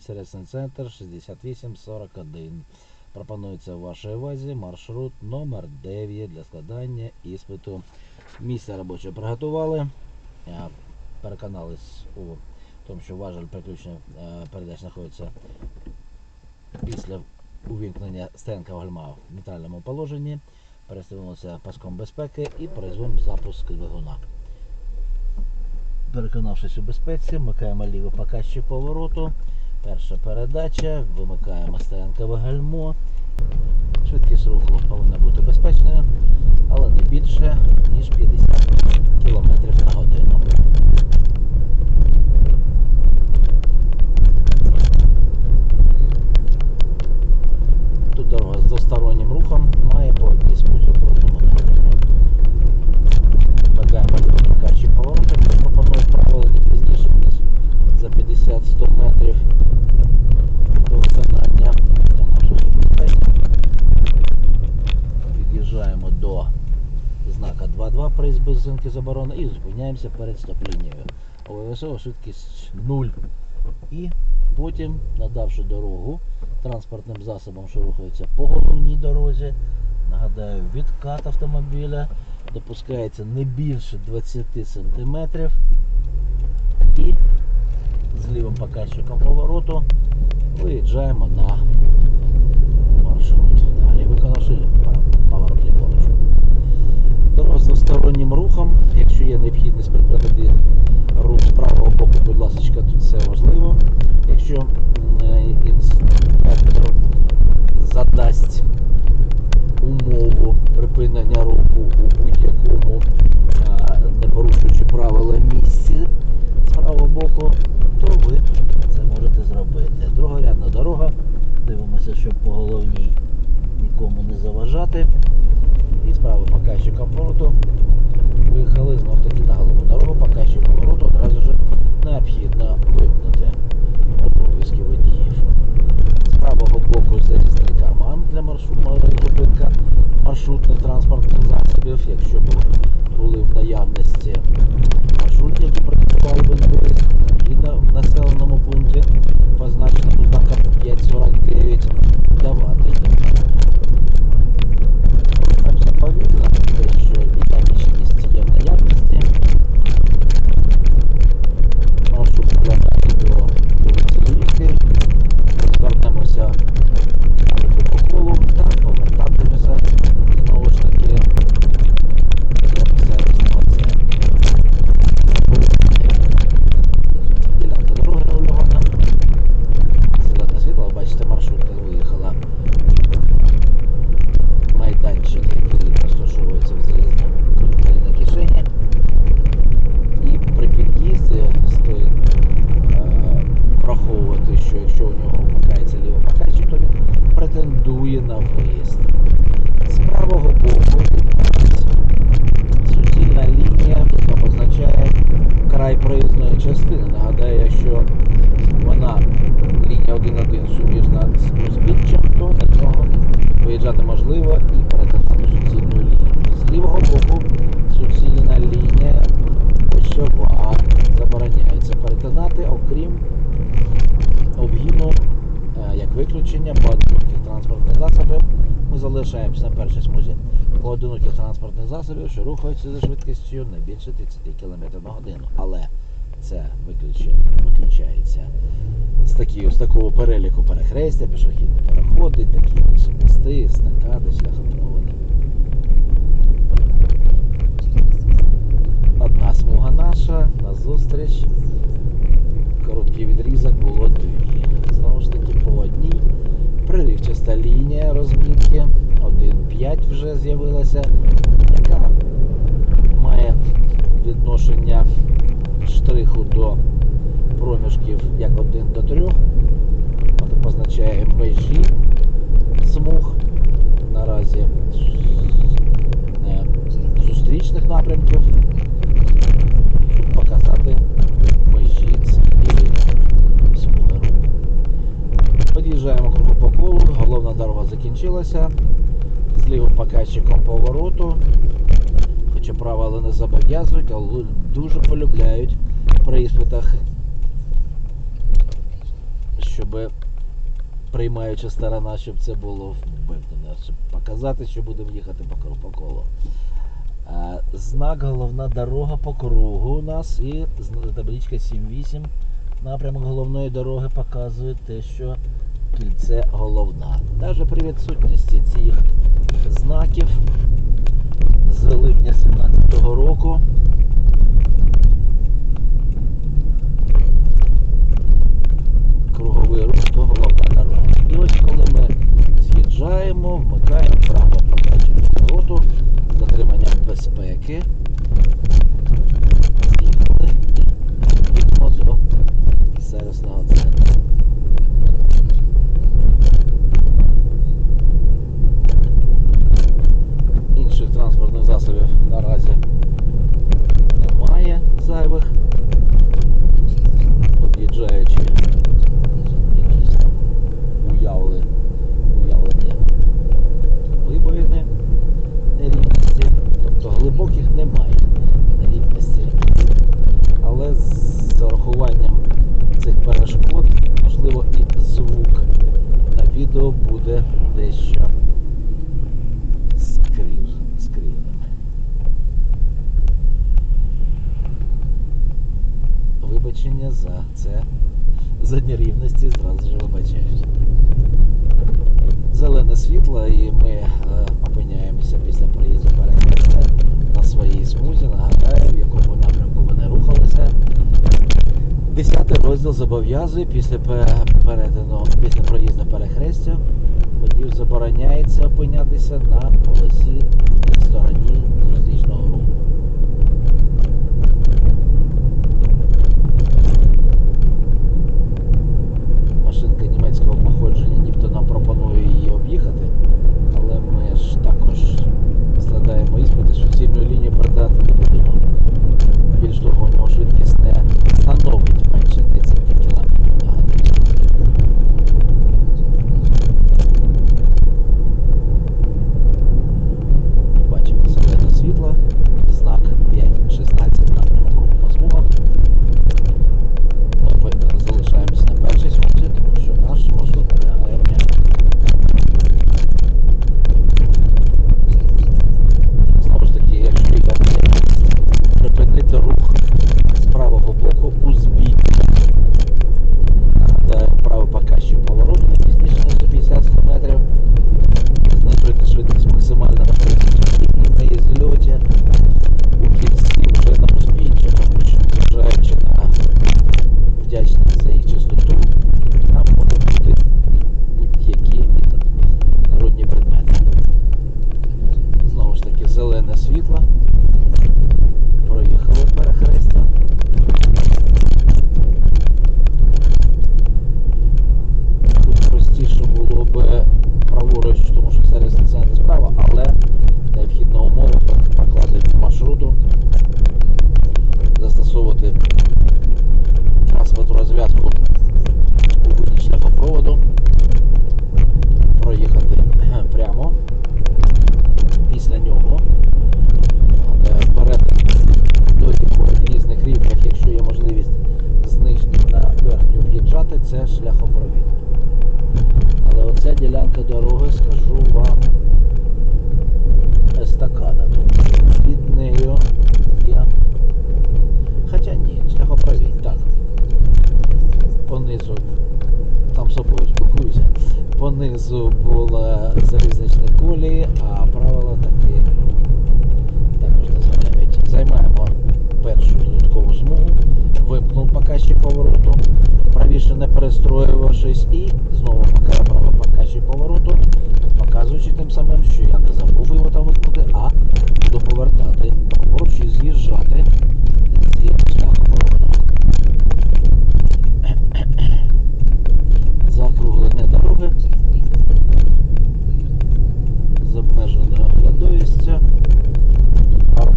Сервісний центр 6841. Пропонується в вашій увазі маршрут номер 9 для складання іспиту. Місце робоче приготували. Переконались у тому, що важель переключення е, передач знаходиться після увімкнення стенка гальма в нейтральному положенні. Перестрілилися паском безпеки і производимо запуск двигуна. Переконавшись у безпеці, вмикаємо лівий показчик повороту. Перша передача, вимикаємо стоянкове гальмо. Швидкість руху повинна бути безпечною, але не більше, ніж 50 км на годину. Тут дорога з двостороннім рухом має по одній смузі в кожному напрямку. Вмикаємо лівий показчик повороту, який пропонує правило не пізніше, ніж за 50-100 метрів до виконання виконавчого безпеки. Під'їжджаємо до знака 2.2 приїзд без зупинки заборони і зупиняємося перед стоп-лінією. Обов'язково швидкість 0. І потім, надавши дорогу транспортним засобам, що рухаються по головній дорозі, нагадаю, відкат автомобіля допускається не більше 20 см. І з лівим показчиком повороту виїжджаємо на маршрут. Далі виконавши поворот ліворуч. Дорога двостороннім рухом. Якщо є необхідність припинити рух з правого боку, будь ласка, тут це важливо. Якщо е, інспектор задасть умову припинення руху у будь-якому, е, не порушуючи правила місці з правого боку, то ви це можете зробити. Другорядна дорога. Дивимося, щоб по головній нікому не заважати. І справа показчиком повороту виїхали знов таки на головну дорогу, показчик повороту одразу ж необхідно вимкнути обов'язки водіїв. З правого боку залізний карман для маршрутного зупинка маршрутних транспортних засобів, якщо були в наявності маршрутні, які працювали без виїзд, в населеному пункті, позначеному знаком 549, давати їм. Рухаємося повільно, те, що динамічність є в наявності. Маршрут прикладати до вулиці Львівської. Звернемося по колу та повертатимемося знову ж таки до сервісного центру. Ділянка дороги регульована. Зелене світло, ви бачите, маршрутка виїхала майданчик, який розташовується в залізній кишені. І при під'їзді стоїть е, враховувати, що якщо у нього вмикається лівий покачик, то він претендує на виїзд. З правого боку суцільна лінія, яка позначає край проїзної частини. Нагадаю, якщо вона лінія 1-1 суміжна з узбіччям, то на нього виїжджати можливо і перетинати суцільну лінію. З лівого боку суцільна лінія ощова забороняється перетинати, окрім обгіну, е, як виключення поодиноких транспортних засобів. Ми залишаємося на першій смузі поодиноких транспортних засобів, що рухаються за швидкістю не більше 30 км на годину. Але це виключається з, такі, з такого переліку перехрестя, пішохідні переходи, такі собі стакади, шляхопроводи. Вже з'явилася, яка має відношення штриху до проміжків як 1 до 3. Вона позначає межі смуг. Наразі е, зустрічних напрямків, щоб показати межі цієї смуги. Під'їжджаємо кругом по колу, головна дорога закінчилася. З лівим показчиком повороту. Хоча правила не зобов'язують, але дуже полюбляють при іспитах щоб приймаюча сторона, щоб це було вимкнено, щоб показати, що будемо їхати по, колу. Знак головна дорога по кругу у нас і табличка 7.8 напрямок головної дороги показує те, що кільце головна. Навіть при відсутності цих знаків з липня 17-го року круговий рух то головна дорога. І ось коли ми з'їжджаємо, вмикаємо право покачення повороту з дотриманням безпеки. З'їхали і їдемо до сервісного центру. Інших транспортних засобів наразі немає зайвих, об'їжджаючи якісь там уявли, уявлені вибоїни нерівності, тобто глибоких немає нерівності. Але з урахуванням цих перешкод, можливо, і звук на відео буде дещо скрив, скривленим. Вибачення за це, за нерівності зразу ж вибачаюсь. Зелене світло і ми е, опиняємося після проїзду перехрестя на своїй смузі. Нагадаю, в якому напрямку вони рухалися. Десятий розділ зобов'язує після перетину, після проїзду перехрестя водію забороняється опинятися на полосі стороні зустрічного шляхопровід. Але оця ділянка дороги, скажу вам, естакада, тому що під нею є. Хоча ні, шляхопровід, так. Понизу, там собою спілкуюся. Понизу була залізничні колії, а правила такі також дозволяють. Займаємо першу додаткову смугу, вимкнув показчик повороту, правіше не перестроювавшись, і знову вмикаю право показчик повороту, показуючи тим самим, що я не забув його там вимкнути, а буду повертати праворуч і з'їжджати зі шляхом повороту. Закруглення дороги з обмеженою оглядовістю.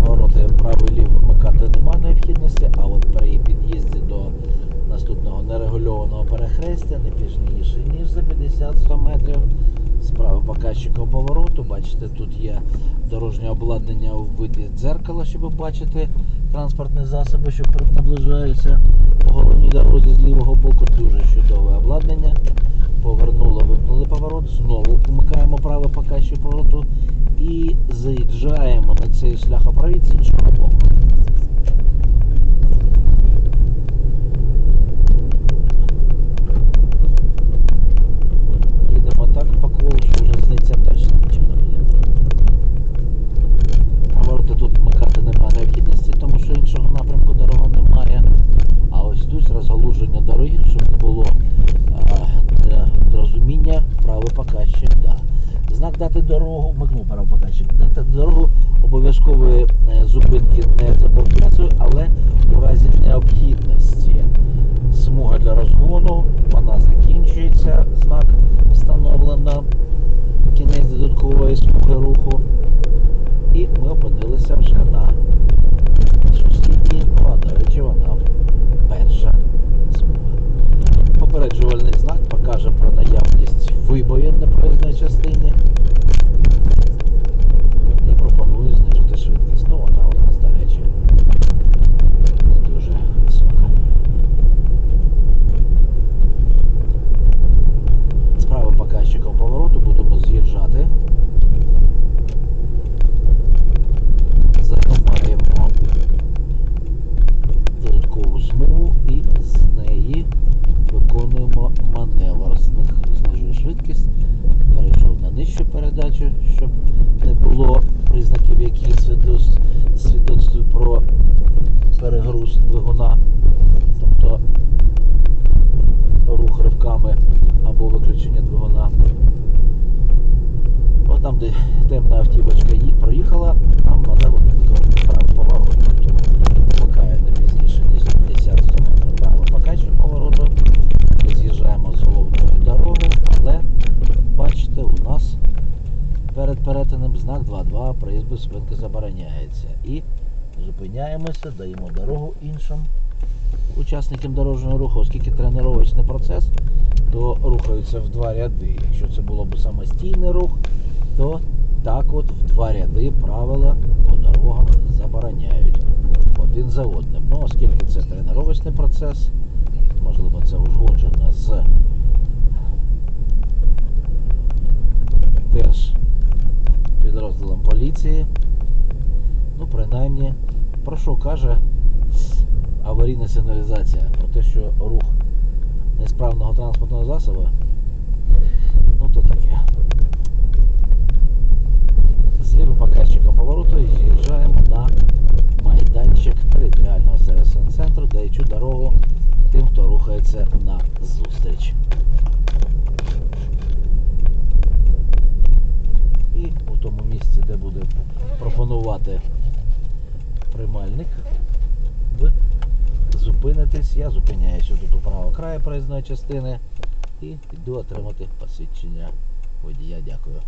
Вороти правий-лівий вмикати нема необхідності, а от при під'їзді до наступного нерегульованого перехрестя не пізніше, ніж за 50-100 метрів, Справа показчиком повороту. Бачите, тут є дорожнє обладнання у виді дзеркала, щоб бачити транспортні засоби, що наближаються по головній дорозі з лівого боку. Дуже чудове обладнання. Повернули, випнули поворот, знову вмикаємо праве показчик повороту і заїжджаємо на цей шляхопровід з іншого боку. Їдемо так по колу, що вже сниться точно нічого не буде. Повороти тут вмикати немає необхідності, тому що іншого напрямку дороги немає. А ось тут дороги, щоб не було е, розуміння, правий показчик, да. Знак дати дорогу, вмикнув правий показчик. Дати дорогу обов'язкової е, зупинки не зобов'язує, але у разі необхідності смуга для розгону, вона закінчується, знак встановлено, кінець додаткової смуги руху. І ми опинилися вже на сусідній, ну, а до речі, вона перша смуга. Попереджувальний знак покаже про наявність вибоїн на проїзній частині і пропонує знижити швидкість. Ну, вона у нас, до речі, не дуже висока. З правим показчиком повороту будемо з'їжджати. Займаємо додаткову смугу і з неї виконуємо маневр. Зни- Знижую швидкість, перейшов на нижчу передачу, щоб не було признаків, які свідос- свідоцтвують про перегруз двигуна, тобто рух ривками або виключення двигуна. От там, де темна автівочка ї- проїхала, там треба виконати правий поворот. Тобто вмикає не пізніше, ніж 50 км право покачує повороту. Ми з'їжджаємо з головної дороги, але бачите, у нас перед перетином знак 2.2 проїзд забороняється. І зупиняємося, даємо дорогу іншим учасникам дорожнього руху, оскільки тренувачний процес, то рухаються в два ряди. Якщо це було б самостійний рух, то так от в два ряди правила по дорогам забороняють один за одним. Ну, оскільки це тренувачний процес, можливо, це узгоджено з теж підрозділом поліції. Ну, принаймні, про що каже аварійна сигналізація? Про те, що рух несправного транспортного засобу, ну то таке. З лівим показчиком повороту з'їжджаємо на майданчик територіального сервісного центру, даючи дорогу тим, хто рухається на зустріч. І у тому місці, де буде пропонувати приймальник, ви зупинитесь. Я зупиняюся тут у правого проїзної частини і йду отримати посвідчення водія. Дякую.